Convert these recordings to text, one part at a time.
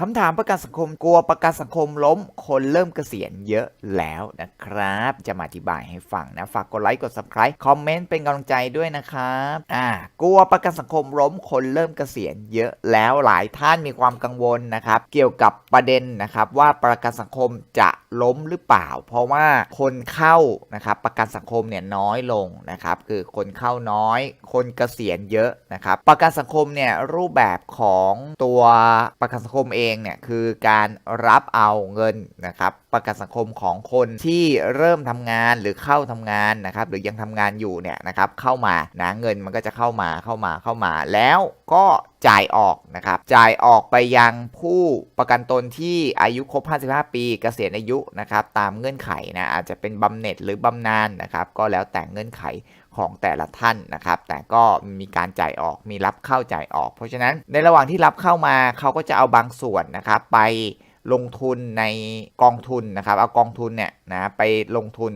คำถามประกันสังคมกลัวประกันสังคมล้ม คนเริ่มเกษียณเยอะแล้วนะครับ จะมาอธิบายให้ฟังนะ ฝากกดไลค์กด subscribe คอมเมนต์เป็นกำลังใจด้วยนะครับอ่ากลัวประกันสังคมล้ม คนเริ่มเกษียณเยอะแล้วหลายท่านมีความกังวลนะครับ เกี่ยวกับประเด็นนะครับว่าประกันสังคมจะล้มหรือเปล่า เพราะว่าคนเข้านะครับประกันสังคมเนี่ยน้อยลงนะครับคือคนเข้าน้อย คนเกษียณเยอะนะครับประกันสังคมเนี่ยรูปแบบของตัวประกันสังคมเองเนี่ยคือการรับเอาเงินนะครับประกันสังคมของคนที่เริ่มทำงานหรือเข้าทำงานนะครับหรือยังทำงานอยู่เนี่ยนะครับเข้ามานะเงินมันก็จะเข้ามาเข้ามาเข้ามา แล้วก็จ่ายออกนะครับจ่ายออกไปยังผู้ประกันตนที่อายุครบ 55 ปีเกษียณอายุนะครับตามเงื่อนไขนะอาจจะเป็นบำเหน็จหรือบำนาญนะครับก็แล้วแต่เงื่อนไข ของแต่ละท่านนะครับ แต่ก็มีการจ่ายออกมีรับเข้าจ่ายออก เพราะฉะนั้นในระหว่างที่รับเข้ามาเขาก็จะเอาบางส่วนนะครับ ไปลงทุนในกองทุนนะครับ เอากองทุนเนี่ยนะไปลงทุน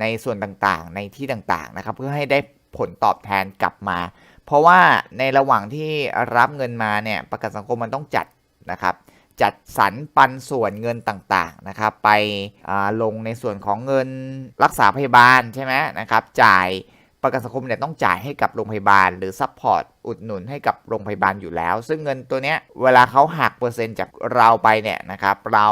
ในส่วนต่างๆ ในที่ต่างๆนะครับ เพื่อให้ได้ผลตอบแทนกลับมา เพราะว่าในระหว่างที่รับเงินมาเนี่ยประกันสังคมมันต้องจัดนะครับจัดสรรปันส่วนเงินต่างๆนะครับ ไปลงในส่วนของเงินรักษาพยาบาลใช่ไหมนะครับ จ่าย ประกันสังคมเนี่ยต้องจ่ายให้กับโรงพยาบาลหรือซัพพอร์ตอุดหนุนให้กับโรงพยาบาลอยู่แล้ว ซึ่งเงินตัวเนี้ยเวลาเขาหักเปอร์เซ็นต์จากเราไปเนี่ยนะครับเรา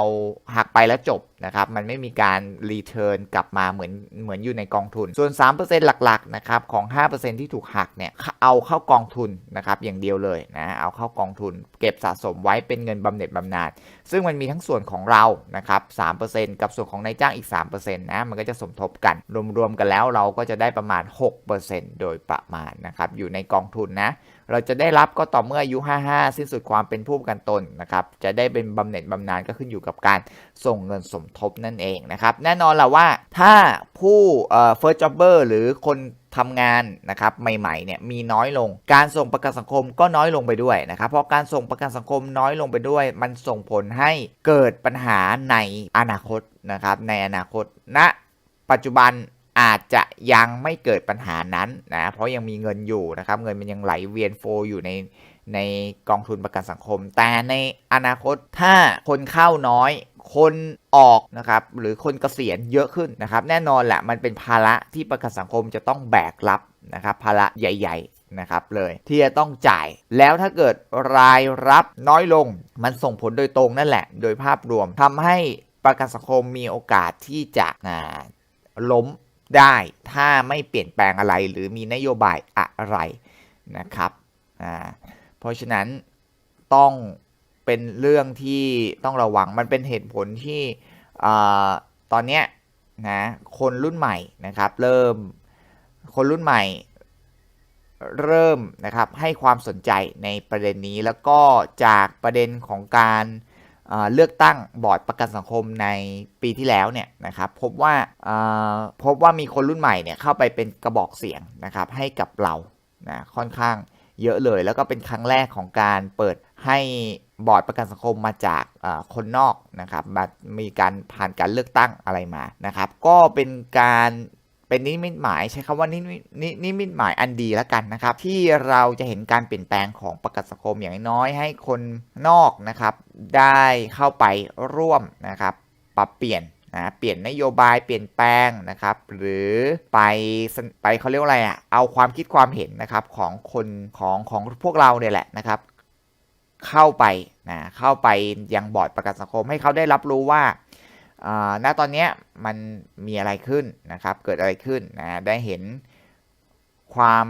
หักไปแล้วจบนะครับมันไม่มีการรีเทิร์นกลับมาเหมือนเหมือนอยู่ในกองทุน ส่วน 3%หลักๆนะครับของ 5%ที่ถูกหักเนี่ยเอาเข้ากองทุนนะครับอย่างเดียวเลยนะเอาเข้ากองทุน เก็บสะสมไว้เป็นเงินบำเหน็จบำนาญซึ่งมันมีทั้งส่วนของเรานะครับ3%กับส่วนของนายจ้างอีก3%นะมันก็จะสมทบกัน รวมๆกันแล้วเราก็จะได้ประมาณ 6%โดยประมาณนะครับอยู่ในกองทุนนะเราจะได้รับก็ต่อเมื่ออายุ 55 สิ้นสุดความเป็นผู้ประกันตนนะครับ จะได้เป็นบำเหน็จบำนาญก็ขึ้นอยู่กับการส่งเงินสมทบนั่นเองนะครับ แน่นอนแหละว่าถ้าผู้เอ่อ first jobber หรือคนทำงานนะครับใหม่ๆเนี่ยมีน้อยลง การส่งประกันสังคมก็น้อยลงไปด้วยนะครับเพราะการส่งประกันสังคมน้อยลงไปด้วย มันส่งผลให้เกิดปัญหาในอนาคตนะครับในอนาคตณนะปัจจุบัน อาจจะยังไม่เกิดปัญหานั้นนะเพราะยังมีเงินอยู่นะครับ เงินมันยังไหลเวียนโฟอยู่ในในกองทุนประกันสังคม แต่ในอนาคตถ้าคนเข้าน้อยคนออกนะครับหรือคนเกษียณเยอะขึ้นนะครับ แน่นอนแหละมันเป็นภาระที่ประกันสังคมจะต้องแบกรับนะครับภาระใหญ่ ๆนะครับเลยที่จะต้องจ่ายแล้วถ้าเกิดรายรับน้อยลง มันส่งผลโดยตรงนั่นแหละ โดยภาพรวมทำให้ประกันสังคมมีโอกาสที่จะล้ม ได้ถ้าไม่เปลี่ยนแปลงอะไรหรือมีนโยบายอะไรนะครับอ่าเพราะฉะนั้นต้องเป็นเรื่องที่ต้องระวังมันเป็นเหตุผลที่ตอนนี้นะคนรุ่นใหม่นะครับเริ่มคนรุ่นใหม่เริ่มนะครับให้ความสนใจในประเด็นนี้แล้วก็จากประเด็นของการ เลือกตั้งบอร์ดประกันสังคมในปีที่แล้วเนี่ยนะครับพบว่าพบว่ามีคนรุ่นใหม่เนี่ยเข้าไปเป็นกระบอกเสียงนะครับให้กับเรานะค่อนข้างเยอะเลย แล้วก็เป็นครั้งแรกของการเปิดให้บอร์ดประกันสังคมมาจากคนนอกนะครับมีการผ่านการเลือกตั้งอะไรมานะครับก็เป็นการ เป็นนิมิตหมายใช้คำว่านิมินิมิตหมายอันดีแล้วกันนะครับ ที่เราจะเห็นการเปลี่ยนแปลงของประกันสังคมอย่างน้อยให้คนนอกนะครับ ได้เข้าไปร่วมนะครับ ปรับเปลี่ยนนะเปลี่ยนนโยบายเปลี่ยนแปลงนะครับ หรือไปไปเขาเรียกว่าอะไรอะ่ะเอาความคิดความเห็นนะครับของคนของของพวกเราเนี่ยแหละนะครับ เข้าไปนะเข้าไปยังบอร์ดประกันสังคมให้เขาได้รับรู้ว่า ณตอนนี้มันมีอะไรขึ้นนะครับ เกิดอะไรขึ้นนะได้เห็นความ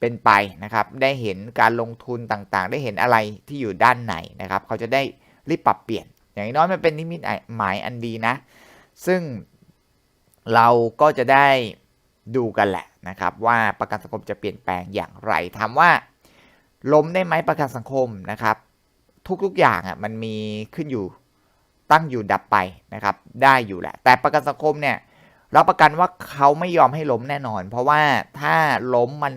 เป็นไปนะครับ ได้เห็นการลงทุนต่างๆ ได้เห็นอะไรที่อยู่ด้านไหนนะครับ เขาจะได้รีบปรับเปลี่ยน อย่างน้อยมันเป็นนิมิตหมายอันดีนะ ซึ่งเราก็จะได้ดูกันแหละนะครับ ว่าประกันสังคมจะเปลี่ยนแปลงอย่างไรถามว่าล้มได้ไหมประกันสังคมนะครับ ทุกๆอย่างอะมันมีขึ้นอยู่ ตั้งอยู่ดับไปนะครับ ได้อยู่แหละ แต่ประกันสังคมเนี่ยรับประกันว่าเขาไม่ยอมให้ล้มแน่นอน เพราะว่าถ้าล้มมัน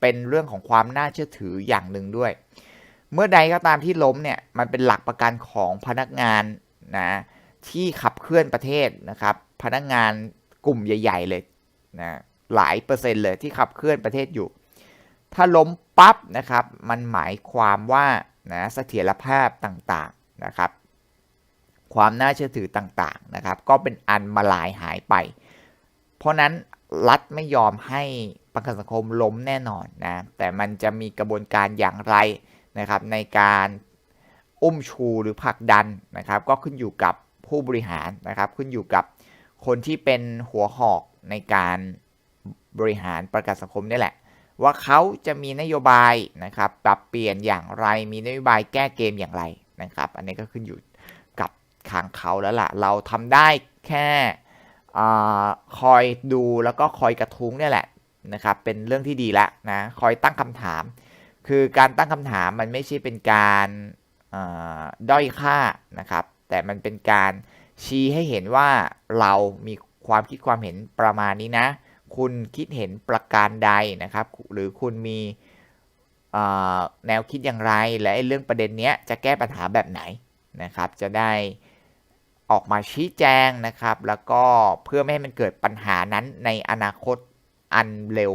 เป็นเรื่องของความน่าเชื่อถืออย่างหนึ่งด้วย เมื่อใดก็ตามที่ล้มเนี่ยมันเป็นหลักประกันของพนักงานนะที่ขับเคลื่อนประเทศนะครับ พนักงานกลุ่มใหญ่ ๆ เลยนะหลายเปอร์เซ็นต์เลยที่ขับเคลื่อนประเทศอยู่ ถ้าล้มปั๊บนะครับ มันหมายความว่านะเสถียรภาพต่างๆนะครับ ความน่าเชื่อถือต่างๆนะครับ ก็เป็นอันมาลายหายไป เพราะนั้นรัฐไม่ยอมให้ประกันสังคมล้มแน่นอนนะแต่มันจะมีกระบวนการอย่างไรนะครับ ในการอุ้มชูหรือผลักดันนะครับ ก็ขึ้นอยู่กับผู้บริหารนะครับ ขึ้นอยู่กับคนที่เป็นหัวหอกในการบริหารประกันสังคมนี่แหละ ว่าเขาจะมีนโยบายนะครับ ปรับเปลี่ยนอย่างไรมีนโยบายแก้เกมอย่างไรนะครับ อันนี้ก็ขึ้นอยู่ ทางเขาแล้วล่ะ เราทำได้แค่อคอยดูแล้วก็คอยกระทุ้งเนี่ยแหละนะครับ เป็นเรื่องที่ดีแล้วนะคอยตั้งคำถาม คือการตั้งคำถามมันไม่ใช่เป็นการด้อยค่านะครับ แต่มันเป็นการชี้ให้เห็นว่าเรามีความคิดความเห็นประมาณนี้นะ คุณคิดเห็นประการใดนะครับ หรือคุณมีแนวคิดอย่างไร และเรื่องประเด็นเนี้ยจะแก้ปัญหาแบบไหนนะครับ จะได้ ออกมาชี้แจงนะครับ แล้วก็เพื่อไม่ให้มันเกิดปัญหานั้นในอนาคตอันเร็ว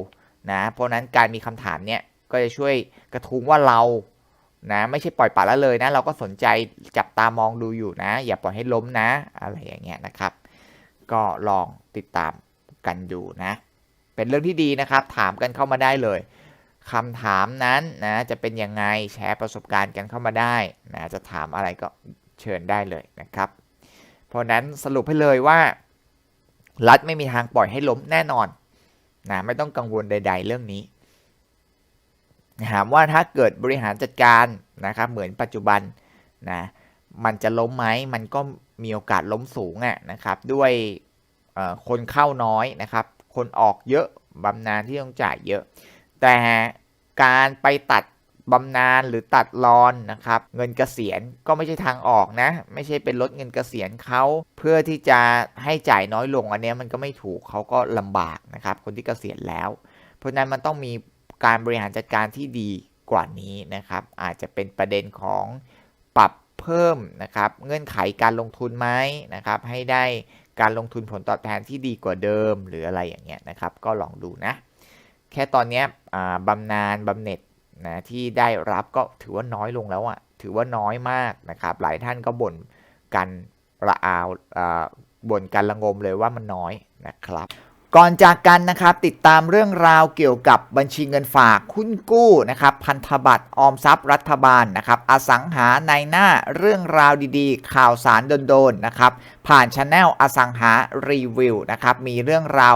นะเพราะนั้นการมีคำถามเนี้ยก็จะช่วยกระทุ้งว่าเรานะไม่ใช่ปล่อยปละละเลยนะเราก็สนใจจับตามองดูอยู่นะ อย่าปล่อยให้ล้มนะ อะไรอย่างเงี้ยนะครับ ก็ลองติดตามกันดูนะ เป็นเรื่องที่ดีนะครับ ถามกันเข้ามาได้เลยคำถามนั้นนะจะเป็นยังไงแชร์ประสบการณ์กันเข้ามาได้นะจะถามอะไรก็เชิญได้เลยนะครับ เพราะนั้นสรุปให้เลยว่า รัฐไม่มีทางปล่อยให้ล้มแน่นอนนะไม่ต้องกังวลใด ๆ เรื่องนี้ถามว่าถ้าเกิดบริหารจัดการนะครับเหมือนปัจจุบันนะมันจะล้มไหมมันก็มีโอกาสล้มสูงอะนะครับ ด้วยคนเข้าน้อยนะครับ คนออกเยอะบำนาญที่ต้องจ่ายเยอะ แต่การไปตัด บำนาญหรือตัดรอนนะครับเงินเกษียณก็ไม่ใช่ทางออกนะ ไม่ใช่เป็นลดเงินเกษียณเขาเพื่อที่จะให้จ่ายน้อยลงอันนี้มันก็ไม่ถูกเขาก็ลำบากนะครับคนที่เกษียณแล้ว เพราะฉะนั้นมันต้องมีการบริหารจัดการที่ดีกว่านี้นะครับ อาจจะเป็นประเด็นของปรับเพิ่มนะครับเงื่อนไขการลงทุนไหมนะครับให้ได้การลงทุนผลตอบแทนที่ดีกว่าเดิมหรืออะไรอย่างเงี้ยนะครับ ก็ลองดูนะ แค่ตอนเนี้ยบำนาญบำเหน็จ นะที่ได้รับก็ถือว่าน้อยลงแล้วอะ่ะถือว่าน้อยมากนะครับ หลายท่านก็บ่นกันระอาวบ่นกันระงมเลยว่ามันน้อยนะครับ ก่อนจากกันนะครับติดตามเรื่องราวเกี่ยวกับบัญชีเงินฝากคุ้นกู้นะครับ พันธบัตรออมทรัพย์รัฐบาลนะครับอสังหาในหน้าเรื่องราวดีๆ ข่าวสารโดนๆนะครับ ผ่านช anel อสังหารีวิวนะครับมีเรื่องราว